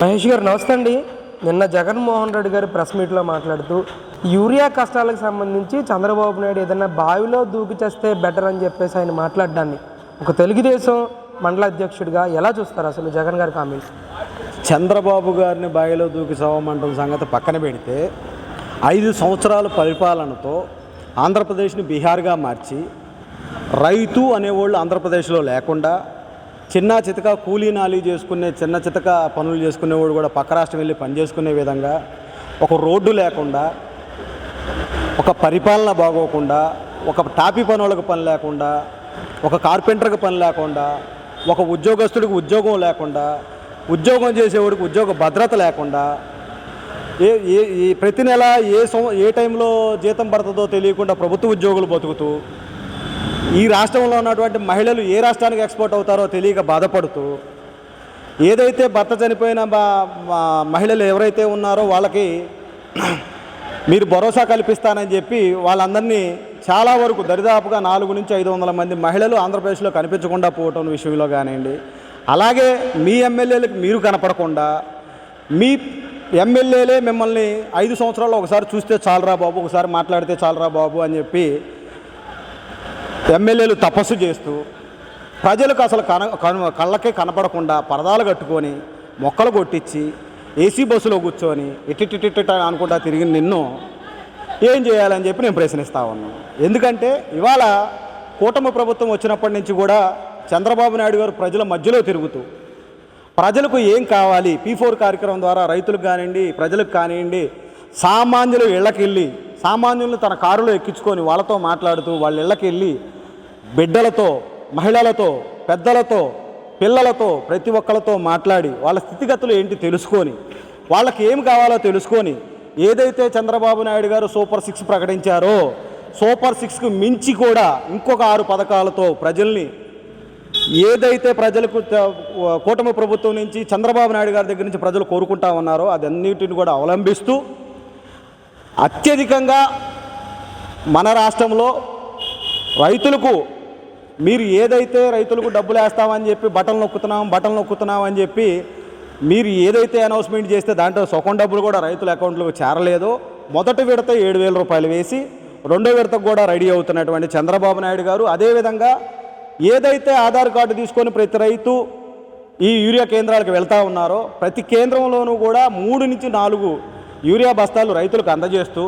మహేష్ గారు నమస్తే అండి. నిన్న జగన్మోహన్ రెడ్డి గారు ప్రెస్ మీట్లో మాట్లాడుతూ యూరియా కష్టాలకు సంబంధించి చంద్రబాబు నాయుడు ఏదైనా బావిలో దూకి చేస్తే బెటర్ అని చెప్పేసి ఆయన మాట్లాడడాన్ని. ఒక తెలుగుదేశం మండల అధ్యక్షుడిగా ఎలా చూస్తారు అసలు జగన్ గారి కామెంట్స్ చంద్రబాబు గారిని బావిలో దూకి సవమంటం సంగతి పక్కన పెడితే ఐదు సంవత్సరాల పరిపాలనతో ఆంధ్రప్రదేశ్ని బీహార్గా మార్చి రైతు అనేవాళ్ళు ఆంధ్రప్రదేశ్లో లేకుండా చిన్న చితక కూలీ నాలీ చేసుకునే చిన్న చితక పనులు చేసుకునేవాడు కూడా పక్క రాష్ట్రం వెళ్ళి పని చేసుకునే విధంగా ఒక రోడ్డు లేకుండా ఒక పరిపాలన బాగోకుండా ఒక టాపీ పనులకు పని లేకుండా ఒక కార్పెంటర్కి పని లేకుండా ఒక ఉద్యోగస్తుడికి ఉద్యోగం లేకుండా ఉద్యోగం చేసేవాడికి ఉద్యోగ భద్రత లేకుండా ఏ ఏ ప్రతి నెల ఏ సం ఏ టైంలో జీతం పడుతుందో తెలియకుండా ప్రభుత్వ ఉద్యోగులు బతుకుతూ ఈ రాష్ట్రంలో ఉన్నటువంటి మహిళలు ఏ రాష్ట్రానికి ఎక్స్పోర్ట్ అవుతారో తెలియక బాధపడుతూ ఏదైతే భర్త చనిపోయిన బా- మహిళలు ఎవరైతే ఉన్నారో వాళ్ళకి మీరు భరోసా కల్పిస్తానని చెప్పి వాళ్ళందరినీ చాలా వరకు దరిదాపుగా నాలుగు నుంచి ఐదు వందల మంది మహిళలు ఆంధ్రప్రదేశ్లో కనిపించకుండా పోవటం విషయంలో కానివ్వండి. అలాగే మీ ఎమ్మెల్యేలకు మీరు కనపడకుండా మీ ఎమ్మెల్యేలే మిమ్మల్ని ఐదు సంవత్సరాల్లో ఒకసారి చూస్తే చాలరా బాబు ఒకసారి మాట్లాడితే చాలరా బాబు అని చెప్పి ఎమ్మెల్యేలు తపస్సు చేస్తూ ప్రజలకు అసలు కన కను- కళ్ళకే కనపడకుండా పరదాలు కట్టుకొని మొక్కలు కొట్టించి ఏసీ బస్సులో కూర్చొని ఇట్టిట్టిట్ట అనుకుంటా తిరిగి నిన్ను ఏం చేయాలని చెప్పి నేను ప్రశ్నిస్తా ఉన్నాను. ఎందుకంటే ఇవాళ కూటమి ప్రభుత్వం వచ్చినప్పటి నుంచి కూడా చంద్రబాబు నాయుడు గారు ప్రజల మధ్యలో తిరుగుతూ ప్రజలకు ఏం కావాలి? పీ ఫోర్ కార్యక్రమం ద్వారా రైతులకు కానివ్వండి ప్రజలకు కానివ్వండి సామాన్యులు ఇళ్ళకెళ్ళి సామాన్యులను తన కారులో ఎక్కించుకొని వాళ్ళతో మాట్లాడుతూ వాళ్ళ ఇళ్ళకి వెళ్ళి బిడ్డలతో మహిళలతో పెద్దలతో పిల్లలతో ప్రతి ఒక్కరితో మాట్లాడి వాళ్ళ స్థితిగతులు ఏంటి తెలుసుకొని వాళ్ళకి ఏం కావాలో తెలుసుకొని ఏదైతే చంద్రబాబు నాయుడు గారు సూపర్ సిక్స్ ప్రకటించారో సూపర్ సిక్స్కు మించి కూడా ఇంకొక ఆరు పథకాలతో ప్రజల్ని ఏదైతే ప్రజలకు కూటమి ప్రభుత్వం నుంచి చంద్రబాబు నాయుడు గారి దగ్గర నుంచి ప్రజలు కోరుకుంటా ఉన్నారో అదన్నిటిని కూడా అవలంబిస్తూ అత్యధికంగా మన రాష్ట్రంలో రైతులకు మీరు ఏదైతే రైతులకు డబ్బులు వేస్తామని చెప్పి బటన్లు నొక్కుతున్నాం బటన్లు నొక్కుతున్నాం అని చెప్పి మీరు ఏదైతే అనౌన్స్మెంట్ చేస్తే దాంట్లో సొకం డబ్బులు కూడా రైతుల అకౌంట్లకు చేరలేదు. మొదటి విడత ఏడు వేల రూపాయలు వేసి రెండో విడతకు కూడా రెడీ అవుతున్నటువంటి చంద్రబాబు నాయుడు గారు అదేవిధంగా ఏదైతే ఆధార్ కార్డు తీసుకొని ప్రతి రైతు ఈ యూరియా కేంద్రాలకు వెళ్తా ఉన్నారో ప్రతి కేంద్రంలోనూ కూడా మూడు నుంచి నాలుగు యూరియా బస్తాలు రైతులకు అందజేస్తూ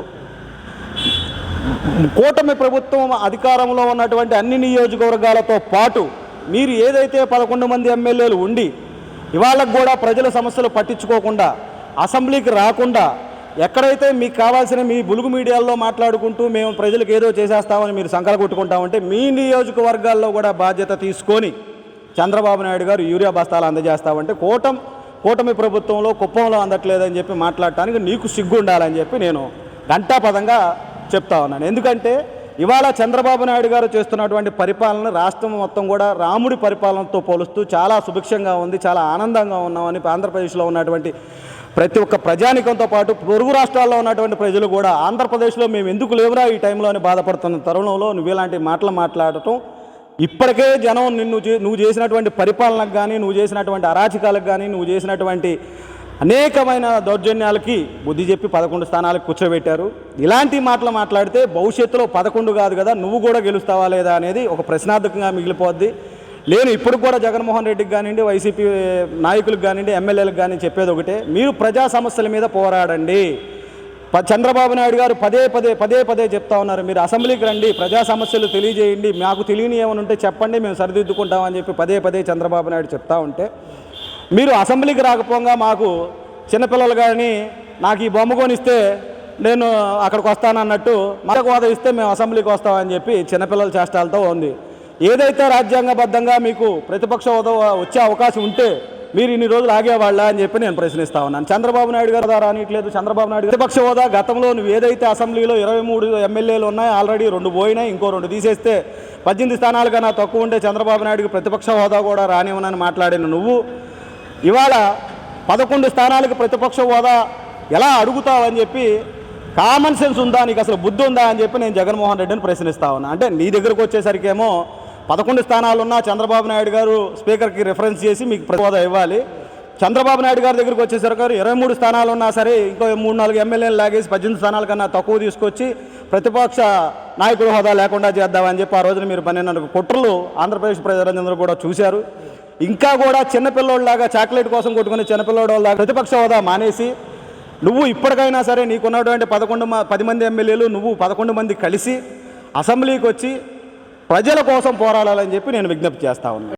కూటమి ప్రభుత్వం అధికారంలో ఉన్నటువంటి అన్ని నియోజకవర్గాలతో పాటు మీరు ఏదైతే పదకొండు మంది ఎమ్మెల్యేలు ఉండి ఇవాళకు కూడా ప్రజల సమస్యలు పట్టించుకోకుండా అసెంబ్లీకి రాకుండా ఎక్కడైతే మీకు కావాల్సిన మీ బులుగు మీడియాల్లో మాట్లాడుకుంటూ మేము ప్రజలకు ఏదో చేసేస్తామని మీరు సంకల కొట్టుకుంటామంటే మీ నియోజకవర్గాల్లో కూడా బాధ్యత తీసుకొని చంద్రబాబు నాయుడు గారు యూరియా బస్తాలు అందజేస్తామంటే కూటం కూటమి ప్రభుత్వంలో కుప్పంలో అందట్లేదని చెప్పి మాట్లాడటానికి నీకు సిగ్గు ఉండాలని చెప్పి నేను ఘంటాపదంగా చెప్తా ఉన్నాను. ఎందుకంటే ఇవాళ చంద్రబాబు నాయుడు గారు చేస్తున్నటువంటి పరిపాలన రాష్ట్రం మొత్తం కూడా రాముడి పరిపాలనతో పోలుస్తూ చాలా సుభిక్షంగా ఉంది చాలా ఆనందంగా ఉన్నామని ఆంధ్రప్రదేశ్లో ఉన్నటువంటి ప్రతి ఒక్క ప్రజానికంతో పాటు పొరుగు రాష్ట్రాల్లో ఉన్నటువంటి ప్రజలు కూడా ఆంధ్రప్రదేశ్లో మేము ఎందుకు లేవురా ఈ టైంలో అని బాధపడుతున్న తరుణంలో నువ్వు ఇలాంటి మాటలు మాట్లాడటం ఇప్పటికే జనం నిన్ను నువ్వు చేసినటువంటి పరిపాలనకు కానీ నువ్వు చేసినటువంటి అరాచకాలకు కానీ నువ్వు చేసినటువంటి అనేకమైన దౌర్జన్యాలకి బుద్ధి చెప్పి పదకొండు స్థానాలకు కూర్చోబెట్టారు. ఇలాంటి మాటలు మాట్లాడితే భవిష్యత్తులో పదకొండు కాదు కదా నువ్వు కూడా గెలుస్తావా లేదా అనేది ఒక ప్రశ్నార్థకంగా మిగిలిపోద్ది. నేను ఇప్పుడు కూడా జగన్మోహన్ రెడ్డికి కానివ్వండి వైసీపీ నాయకులకు కానివ్వండి ఎమ్మెల్యేలకు కానీ చెప్పేది ఒకటే మీరు ప్రజా సమస్యల మీద పోరాడండి. చంద్రబాబు నాయుడు గారు పదే పదే పదే పదే చెప్తా ఉన్నారు. మీరు అసెంబ్లీకి రండి ప్రజా సమస్యలు తెలియజేయండి మాకు తెలియని ఏమైనా ఉంటే చెప్పండి మేము సరిదిద్దుకుంటామని చెప్పి పదే పదే చంద్రబాబు నాయుడు చెప్తా ఉంటే మీరు అసెంబ్లీకి రాకపోగా మాకు చిన్నపిల్లలు కానీ నాకు ఈ బొమ్మ కొనిస్తే నేను అక్కడికి వస్తానన్నట్టు మరొక హోదా ఇస్తే మేము అసెంబ్లీకి వస్తామని చెప్పి చిన్నపిల్లల చేష్టాలతో ఉంది. ఏదైతే రాజ్యాంగబద్ధంగా మీకు ప్రతిపక్ష హోదా వచ్చే అవకాశం ఉంటే మీరు ఇన్ని రోజులు ఆగేవాళ్ళ అని చెప్పి నేను ప్రశ్నిస్తా ఉన్నాను. చంద్రబాబు నాయుడు గారు రానిట్లేదు చంద్రబాబు నాయుడు ప్రతిపక్ష హోదా గతంలో నువ్వు ఏదైతే అసెంబ్లీలో ఇరవై మూడు ఎమ్మెల్యేలు ఉన్నాయి ఆల్రెడీ రెండు పోయినాయి ఇంకో రెండు తీసేస్తే పద్దెనిమిది స్థానాలు కన్నా తక్కువ ఉంటే చంద్రబాబు నాయుడుకి ప్రతిపక్ష హోదా కూడా రానివ్వనని మాట్లాడిన నువ్వు. ఇవాళ పదకొండు స్థానాలకు ప్రతిపక్ష హోదా ఎలా అడుగుతావని చెప్పి కామన్ సెన్స్ ఉందా? నీకు అసలు బుద్ధి ఉందా? అని చెప్పి నేను జగన్మోహన్ రెడ్డిని ప్రశ్నిస్తా ఉన్నా. అంటే నీ దగ్గరకు వచ్చేసరికేమో పదకొండు స్థానాలున్న చంద్రబాబు నాయుడు గారు స్పీకర్కి రిఫరెన్స్ చేసి మీకు ప్రతిపోదా ఇవ్వాలి. చంద్రబాబు నాయుడు గారి దగ్గరికి వచ్చేసరికి ఇరవై మూడు స్థానాలు ఉన్నా సరే ఇంకో మూడు నాలుగు ఎమ్మెల్యేలు లాగేసి పద్దెనిమిది స్థానాల కన్నా తక్కువ తీసుకొచ్చి ప్రతిపక్ష నాయకుడు హోదా లేకుండా చేద్దామని చెప్పి ఆ రోజున మీరు పన్నెండు కుట్రలు ఆంధ్రప్రదేశ్ ప్రజలందరూ కూడా చూశారు. ఇంకా కూడా చిన్నపిల్లోళ్ళలాగా చాక్లెట్ కోసం కొట్టుకునే చిన్నపిల్లోళ్ళలాగా ప్రతిపక్ష హోదా మానేసి నువ్వు ఇప్పటికైనా సరే నీకున్నటువంటి పదకొండు మ- పది మంది ఎమ్మెల్యేలు నువ్వు పదకొండు మంది కలిసి అసెంబ్లీకి వచ్చి ప్రజల కోసం పోరాడాలని చెప్పి నేను విజ్ఞప్తి చేస్తా ఉన్నాను